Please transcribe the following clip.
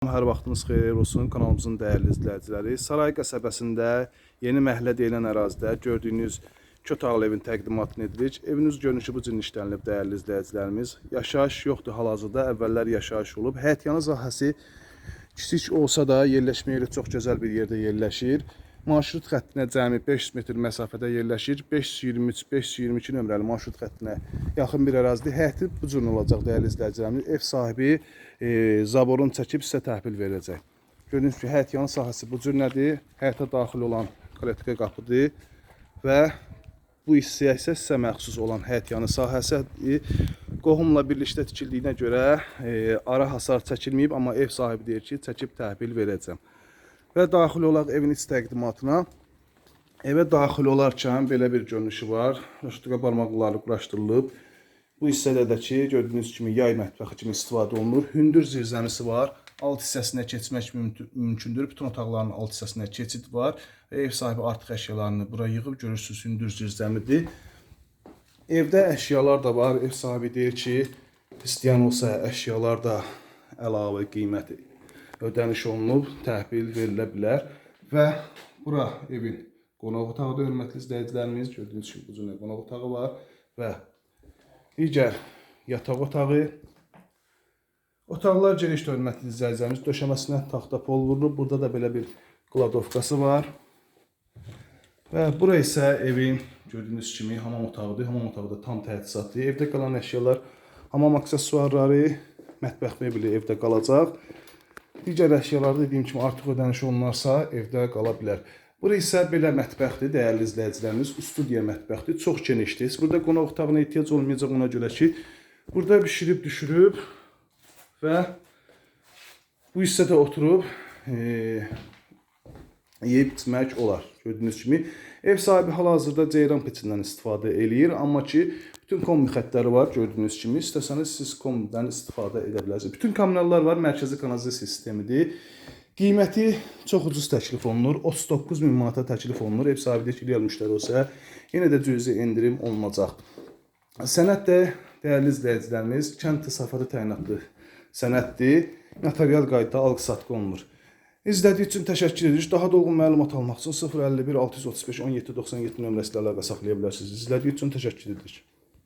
Hər vaxtınız xeyir olsun kanalımızın dəyərli izləyiciləri. Saray qəsəbəsində yeni məhəllə deyilən ərazidə gördüyünüz Kötağlı evin təqdimatını edirik. Eviniz görünüşü bu cür işlənilib dəyərli izləyicilərimiz. Yaşayış yoxdur hal-hazırda, əvvəllər yaşayış olub. Həyətyanı sahəsi kiçik olsa da yerləşmə yeri çox gözəl bir yerdə yerləşir. Marşrut xəttinə cəmi 500 metr məsafədə yerləşir. 523-522 nömrəli marşrut xəttinə yaxın bir ərazidir. Həyəti bu cür olacaq dəyərli izləyicilərimiz. Ev sahibi e, zaborun çəkib sizə təhvil verəcək. Gördüyünüz kimi həyətyanı sahəsi bu cür nədir? Həyətə daxil olan kaletka qapıdır və bu hissəyə isə sizə məxsus olan həyətyanı sahəsidir. Qohumla birlikdə tikildiyinə görə e, ara hasar çəkilməyib, amma ev sahibi deyir ki, çəkib təhvil verəcəm. Və daxil olaq evin iç təqdimatına. Evə daxil olarkən belə bir görünüşü var. Rəştuqa barmaqları quraşdırılıb. Bu hissədə də ki, gördüyünüz kimi yay mətbəxi kimi istifadə olunur. Hündür zirzəmisi var. Alt hissəsinə keçmək mümkün- mümkündür. Bütün otaqların alt hissəsinə keçid var. Ev sahibi artıq əşyalarını bura yığıb görürsüz hündür zirzəmidir. Evdə əşyalar da var. Ev sahibi deyir ki, istəyən olsa əşyalar da əlavə qiyməti ödəniş olunub, təhvil verilə bilər və bura evin qonaq otağıdır, hörmətli izləyicilərimiz. Gördüyünüz kimi bu cür qonaq otağı var və digər yataq otağı. Otaqlar geniş hörmətli izləyicilərimiz. Döşəməsinə taxta pol vurulub. Burada da belə bir qladovkası var. Və bura isə evin gördüyünüz kimi hamam otağıdır. Hamam otağı da tam təchizatlı. Evdə qalan əşyalar, hamam aksesuarları, mətbəx mebeli evdə qalacaq. Digər əşyalar dediyim kimi artıq ödəniş olunarsa evdə qala bilər. Bura isə belə mətbəxdir, dəyərli izləyicilərimiz. Studiya mətbəxdir, çox genişdir. Burada qonaq otağına ehtiyac olmayacaq ona görə ki, burada bişirib düşürüb və bu hissədə oturub e, yeyib içmək olar. Gördüyünüz kimi ev sahibi hal-hazırda ceyran peçindən istifadə eləyir, amma ki bütün kombi xəttləri var gördüyünüz kimi. İstəsəniz siz kombidən istifadə edə bilərsiniz. Bütün kommunallar var, mərkəzi kanalizasiya sistemidir. Qiyməti çox ucuz təklif olunur. 39 min manata təklif olunur. Ev sahibi deyir ki, real müştəri olsa, yenə də cüzi endirim olunacaq. Sənəd də dəyərli izləyicilərimiz, kənd təsərrüfatı təyinatlı sənəddir. Notarial qaydada alqı-satqı olunur. İzlədiyi üçün təşəkkür edirik. Daha dolğun məlumat almaq üçün 051 635 1797 nömrəsi ilə əlaqə saxlaya bilərsiniz. İzlədiyi üçün təşəkkür edirik.